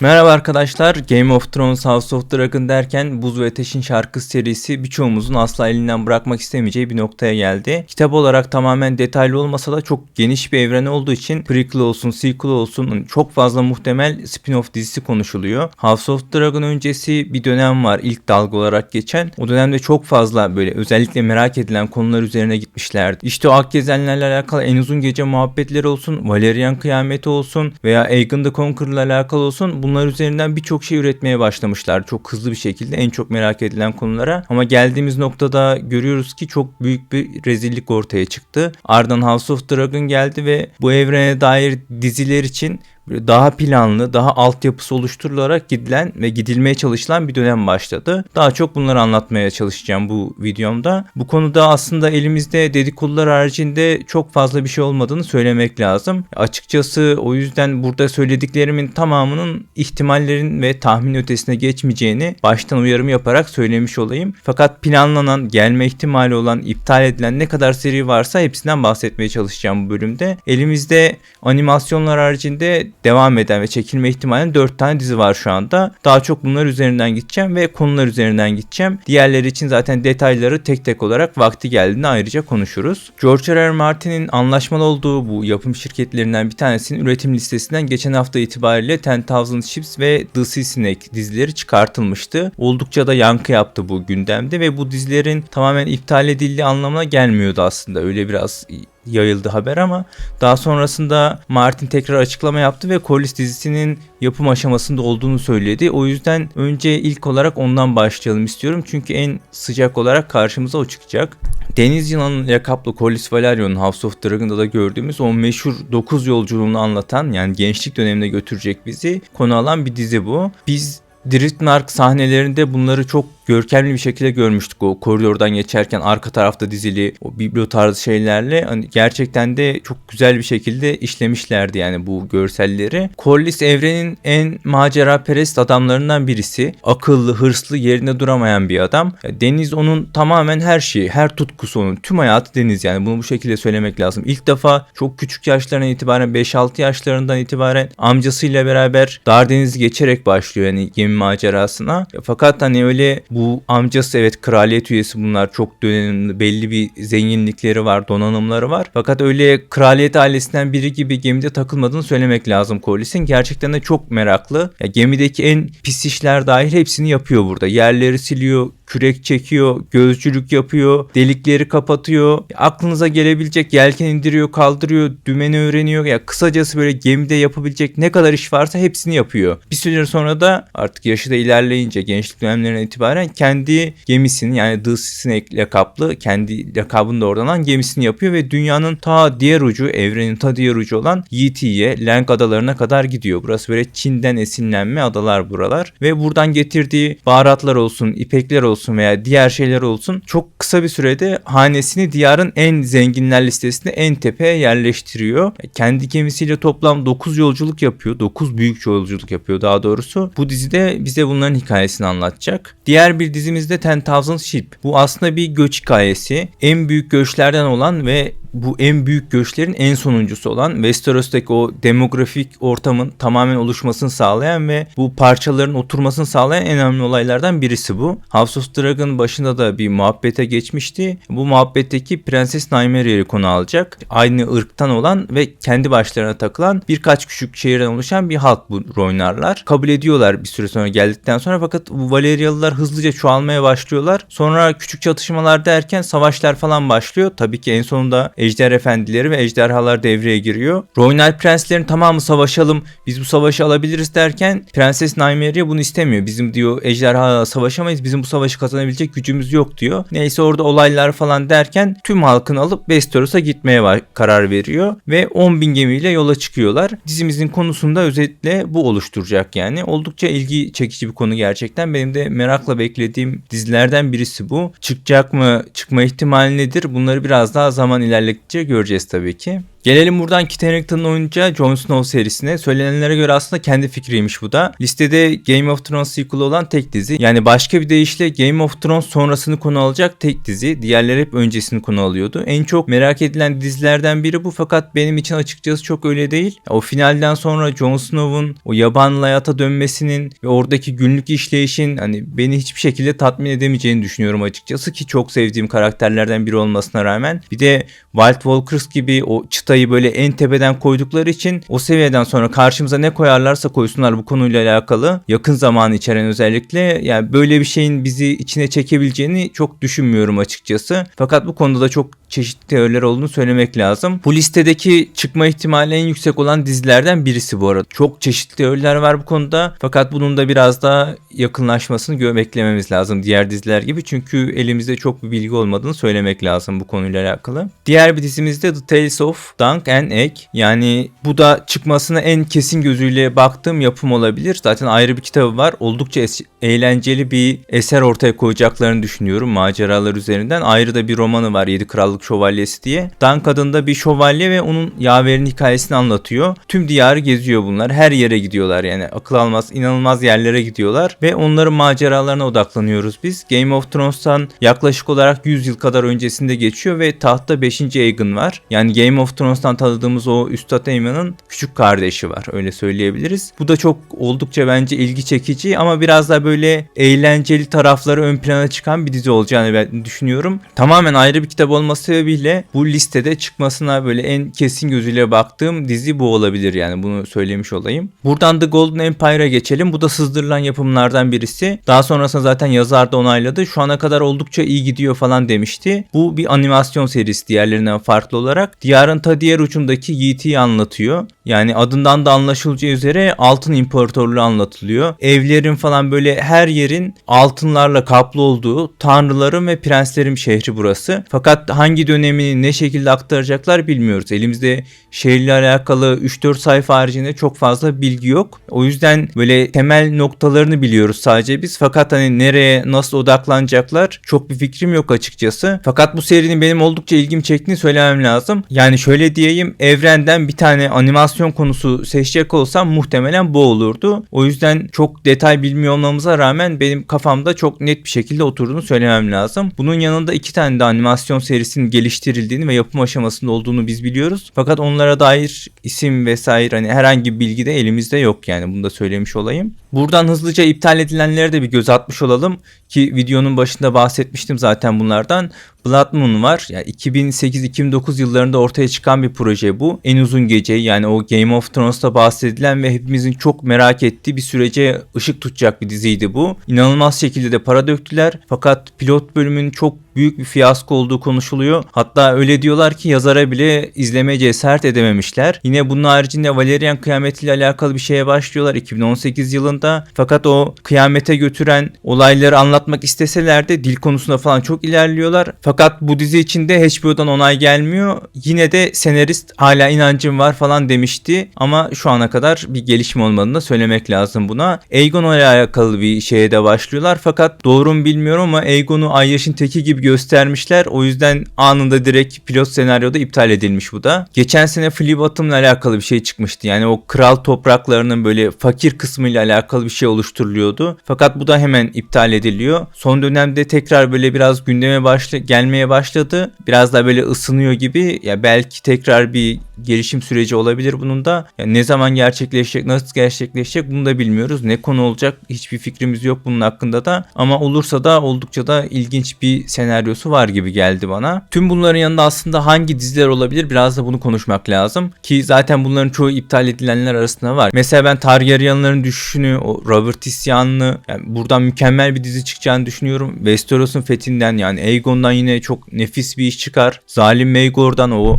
Merhaba arkadaşlar. Game of Thrones House of Dragon derken Buz ve Ateş'in şarkı serisi birçoğumuzun asla elinden bırakmak istemeyeceği bir noktaya geldi. Kitap olarak tamamen detaylı olmasa da çok geniş bir evren olduğu için prequel olsun, sequel olsun çok fazla muhtemel spin-off dizisi konuşuluyor. House of Dragon öncesi bir dönem var ilk dalga olarak geçen. O dönemde çok fazla böyle özellikle merak edilen konular üzerine gitmişlerdi. İşte o Akgezenlerle alakalı en uzun gece muhabbetleri olsun, Valerian kıyameti olsun veya Aegon the Conqueror'la alakalı olsun bunlar üzerinden birçok şey üretmeye başlamışlar. Çok hızlı bir şekilde en çok merak edilen konulara. Ama geldiğimiz noktada görüyoruz ki çok büyük bir rezillik ortaya çıktı. Ardından House of Dragon geldi ve bu evrene dair diziler için böyle daha planlı, daha altyapısı oluşturularak gidilen ve gidilmeye çalışılan bir dönem başladı. Daha çok bunları anlatmaya çalışacağım bu videomda. Bu konuda aslında elimizde dedikodular haricinde çok fazla bir şey olmadığını söylemek lazım. Açıkçası o yüzden burada söylediklerimin tamamının ihtimallerin ve tahmin ötesine geçmeyeceğini baştan uyarım yaparak söylemiş olayım. Fakat planlanan, gelme ihtimali olan, iptal edilen ne kadar seri varsa hepsinden bahsetmeye çalışacağım bu bölümde. Elimizde animasyonlar haricinde devam eden ve çekilme ihtimalinin 4 tane dizi var şu anda. Daha çok bunlar üzerinden gideceğim ve konular üzerinden gideceğim. Diğerleri için zaten detayları tek tek olarak vakti geldiğinde ayrıca konuşuruz. George R. R. Martin'in anlaşmalı olduğu bu yapım şirketlerinden bir tanesinin üretim listesinden geçen hafta itibariyle Ten Thousand Ships ve The Sea Snake dizileri çıkartılmıştı. Oldukça da yankı yaptı bu gündemde ve bu dizilerin tamamen iptal edildiği anlamına gelmiyordu aslında. Öyle biraz yayıldı haber ama daha sonrasında Martin tekrar açıklama yaptı ve Collis dizisinin yapım aşamasında olduğunu söyledi. O yüzden önce ilk olarak ondan başlayalım istiyorum. Çünkü en sıcak olarak karşımıza o çıkacak. Deniz Yılan'ın lakaplı Collis Valerio'nun House of Dragon'da da gördüğümüz o meşhur 9 yolculuğunu anlatan yani gençlik dönemine götürecek bizi konu alan bir dizi bu. Biz Driftmark sahnelerinde bunları çok görkemli bir şekilde görmüştük o koridordan geçerken arka tarafta dizili o biblo tarzı şeylerle hani gerçekten de çok güzel bir şekilde işlemişlerdi yani bu görselleri. Corlys evrenin en macera perest adamlarından birisi. Akıllı, hırslı, yerinde duramayan bir adam. Deniz onun tamamen her şeyi, her tutkusu onun. Tüm hayatı Deniz yani bunu bu şekilde söylemek lazım. İlk defa çok küçük yaşlarından itibaren 5-6 yaşlarından itibaren amcasıyla beraber Dar Denizi geçerek başlıyor yani gemi macerasına. Fakat hani öyle bu amcası evet kraliyet üyesi bunlar çok dönemli belli bir zenginlikleri var donanımları var. Fakat öyle kraliyet ailesinden biri gibi gemide takılmadığını söylemek lazım Corliss'in. Gerçekten de çok meraklı. Ya, gemideki en pis işler dahil hepsini yapıyor burada. Yerleri siliyor, kürek çekiyor, gözcülük yapıyor, delikleri kapatıyor. Aklınıza gelebilecek yelken indiriyor, kaldırıyor, dümeni öğreniyor. Ya kısacası böyle gemide yapabilecek ne kadar iş varsa hepsini yapıyor. Bir süre sonra da artık yaşı da ilerleyince gençlik dönemlerinden itibaren kendi gemisini yani The Snake lakaplı kendi lakabını da oradan gemisini yapıyor ve dünyanın ta diğer ucu, evrenin ta diğer ucu olan Yiti'ye, Lang adalarına kadar gidiyor. Burası böyle Çin'den esinlenme adalar buralar ve buradan getirdiği baharatlar olsun, ipekler olsun olsun veya diğer şeyler olsun çok kısa bir sürede hanesini diyarın en zenginler listesinde en tepeye yerleştiriyor. Kendi gemisiyle toplam 9 yolculuk yapıyor. 9 büyük yolculuk yapıyor daha doğrusu. Bu dizide bize bunların hikayesini anlatacak. Diğer bir dizimizde Ten Thousand Ship. Bu aslında bir göç hikayesi. En büyük göçlerden olan ve bu en büyük göçlerin en sonuncusu olan Westeros'taki o demografik ortamın tamamen oluşmasını sağlayan ve bu parçaların oturmasını sağlayan en önemli olaylardan birisi bu. House of Dragon başında da bir muhabbete geçmişti. Bu muhabbetteki Prenses Nymeria'yı konu alacak. Aynı ırktan olan ve kendi başlarına takılan birkaç küçük şehirden oluşan bir halk bu oynarlar. Kabul ediyorlar bir süre sonra geldikten sonra fakat bu Valeryalılar hızlıca çoğalmaya başlıyorlar. Sonra küçük çatışmalar derken savaşlar falan başlıyor. Tabii ki en sonunda ejder efendileri ve ejderhalar devreye giriyor. Royal prenslerin tamamı savaşalım biz bu savaşı alabiliriz derken Prenses Nymeria bunu istemiyor. Bizim diyor ejderha savaşamayız bizim bu savaşı kazanabilecek gücümüz yok diyor. Neyse orada olaylar falan derken tüm halkını alıp Westeros'a gitmeye karar veriyor ve 10 bin gemiyle yola çıkıyorlar. Dizimizin konusunda özetle bu oluşturacak yani. Oldukça ilgi çekici bir konu gerçekten. Benim de merakla beklediğim dizilerden birisi bu. Çıkacak mı? Çıkma ihtimali nedir? Bunları biraz daha zaman ilerledikçe göreceğiz tabii ki. Gelelim buradan Kit Harington'ın oynayacağı Jon Snow serisine. Söylenenlere göre aslında kendi fikriymiş bu da. Listede Game of Thrones sequel olan tek dizi. Yani başka bir deyişle Game of Thrones sonrasını konu alacak tek dizi. Diğerleri hep öncesini konu alıyordu. En çok merak edilen dizilerden biri bu fakat benim için açıkçası çok öyle değil. O finalden sonra Jon Snow'un o yaban hayata dönmesinin ve oradaki günlük işleyişin hani beni hiçbir şekilde tatmin edemeyeceğini düşünüyorum açıkçası ki çok sevdiğim karakterlerden biri olmasına rağmen. Bir de Wild Walkers gibi o çıtayı böyle en tepeden koydukları için o seviyeden sonra karşımıza ne koyarlarsa koysunlar bu konuyla alakalı yakın zaman içeren özellikle yani böyle bir şeyin bizi içine çekebileceğini çok düşünmüyorum açıkçası. Fakat bu konuda da çok çeşitli teoriler olduğunu söylemek lazım. Bu listedeki çıkma ihtimali en yüksek olan dizilerden birisi bu arada. Çok çeşitli teoriler var bu konuda. Fakat bunun da biraz daha yakınlaşmasını beklememiz lazım diğer diziler gibi. Çünkü elimizde çok bir bilgi olmadığını söylemek lazım bu konuyla alakalı. Diğer bir dizimiz de The Tales of Dunk and Egg. Yani bu da çıkmasına en kesin gözüyle baktığım yapım olabilir. Zaten ayrı bir kitabı var. Oldukça es- eğlenceli bir eser ortaya koyacaklarını düşünüyorum maceralar üzerinden. Ayrı da bir romanı var Yedi Krallık Şövalyesi diye. Dunk adında bir şövalye ve onun yaverin hikayesini anlatıyor. Tüm diyarı geziyor bunlar. Her yere gidiyorlar yani akıl almaz inanılmaz yerlere gidiyorlar ve onların maceralarına odaklanıyoruz biz. Game of Thrones'tan yaklaşık olarak 100 yıl kadar öncesinde geçiyor ve tahtta 5. Aegon var. Yani Game of Thrones'tan tanıdığımız o Üstad Aemon'un küçük kardeşi var öyle söyleyebiliriz. Bu da çok oldukça bence ilgi çekici ama biraz daha böyle eğlenceli tarafları ön plana çıkan bir dizi olacağını ben düşünüyorum. Tamamen ayrı bir kitap olması sebebiyle bu listede çıkmasına böyle en kesin gözüyle baktığım dizi bu olabilir yani bunu söylemiş olayım. Buradan The Golden Empire'a geçelim. Bu da sızdırılan yapımlardan birisi. Daha sonrasında zaten yazar da onayladı. Şu ana kadar oldukça iyi gidiyor falan demişti. Bu bir animasyon serisi diğerlerinden farklı olarak. Diyarın ta diğer ucundaki Yiğit'i anlatıyor. Yani adından da anlaşılacağı üzere altın imparatorluğu anlatılıyor. Evlerin falan böyle her yerin altınlarla kaplı olduğu tanrıların ve prenslerin şehri burası. Fakat hangi dönemini ne şekilde aktaracaklar bilmiyoruz. Elimizde şehirle alakalı 3-4 sayfa haricinde çok fazla bilgi yok. O yüzden böyle temel noktalarını biliyoruz sadece biz. Fakat hani nereye nasıl odaklanacaklar çok bir fikrim yok açıkçası. Fakat bu serinin benim oldukça ilgimi çektiğini söylemem lazım. Yani şöyle diyeyim evrenden bir tane animasyon konusu seçecek olsam muhtemelen bu olurdu. O yüzden çok detay bilmiyor olmamıza rağmen benim kafamda çok net bir şekilde oturduğunu söylemem lazım. Bunun yanında iki tane de animasyon serisinin geliştirildiğini ve yapım aşamasında olduğunu biz biliyoruz. Fakat onlara dair isim vesaire hani herhangi bir bilgi de elimizde yok yani bunu da söylemiş olayım. Buradan hızlıca iptal edilenlere de bir göz atmış olalım ki videonun başında bahsetmiştim zaten bunlardan. Blood Moon var. Yani 2008-2009 yıllarında ortaya çıkan bir proje bu. En uzun gece yani o Game of Thrones'ta bahsedilen ve hepimizin çok merak ettiği bir sürece ışık tutacak bir diziydi bu. İnanılmaz şekilde de para döktüler. Fakat pilot bölümün çok büyük bir fiyasko olduğu konuşuluyor. Hatta öyle diyorlar ki yazara bile izlemeye cesaret edememişler. Yine bunun haricinde Valerian kıyametiyle alakalı bir şeye başlıyorlar 2018 yılında. Fakat o kıyamete götüren olayları anlatmak isteseler de dil konusunda falan çok ilerliyorlar. Fakat bu dizi içinde HBO'dan onay gelmiyor. Yine de senarist hala inancım var falan demişti. Ama şu ana kadar bir gelişme olmadığını da söylemek lazım buna. Aegon ile alakalı bir şeye de başlıyorlar. Fakat doğru mu bilmiyorum ama Aegon'u Ayyaş'ın teki gibi göstermişler. O yüzden anında direkt pilot senaryoda iptal edilmiş bu da. Geçen sene Fleabottom'la alakalı bir şey çıkmıştı. Yani o kral topraklarının böyle fakir kısmıyla alakalı bir şey oluşturuluyordu. Fakat bu da hemen iptal ediliyor. Son dönemde tekrar böyle biraz gündeme başla gelmeye başladı. Biraz daha böyle ısınıyor gibi. Ya belki tekrar bir gelişim süreci olabilir bunun da. Yani ne zaman gerçekleşecek, nasıl gerçekleşecek bunu da bilmiyoruz. Ne konu olacak hiçbir fikrimiz yok bunun hakkında da. Ama olursa da oldukça da ilginç bir senaryosu var gibi geldi bana. Tüm bunların yanında aslında hangi diziler olabilir biraz da bunu konuşmak lazım. Ki zaten bunların çoğu iptal edilenler arasında var. Mesela ben Targaryenların düşüşünü, o Robert isyanını yani buradan mükemmel bir dizi çıkacağını düşünüyorum. Westeros'un fethinden yani Aegon'dan yine çok nefis bir iş çıkar. Zalim Maegor'dan o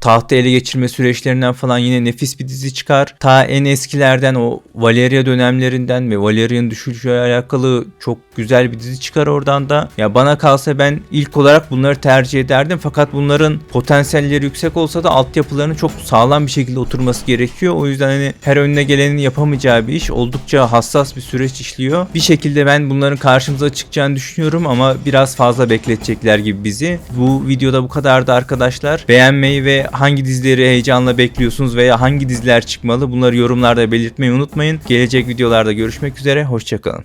tahtı ele geçirme süreçlerinden falan yine nefis bir dizi çıkar. Ta en eskilerden o Valeria dönemlerinden ve Valeria'nın düşüşüyle alakalı çok güzel bir dizi çıkar oradan da. Ya bana kalsa ben ilk olarak bunları tercih ederdim fakat bunların potansiyelleri yüksek olsa da altyapılarının çok sağlam bir şekilde oturması gerekiyor. O yüzden hani her önüne gelenin yapamayacağı bir iş. Oldukça hassas bir süreç işliyor. Bir şekilde ben bunların karşımıza çıkacağını düşünüyorum ama biraz fazla bekletecekler gibi bizi. Bu videoda bu kadardı arkadaşlar. Beğenmeyi ve hangi dizileri heyecanla bekliyorsunuz veya hangi diziler çıkmalı bunları yorumlarda belirtmeyi unutmayın. Gelecek videolarda görüşmek üzere. Hoşçakalın.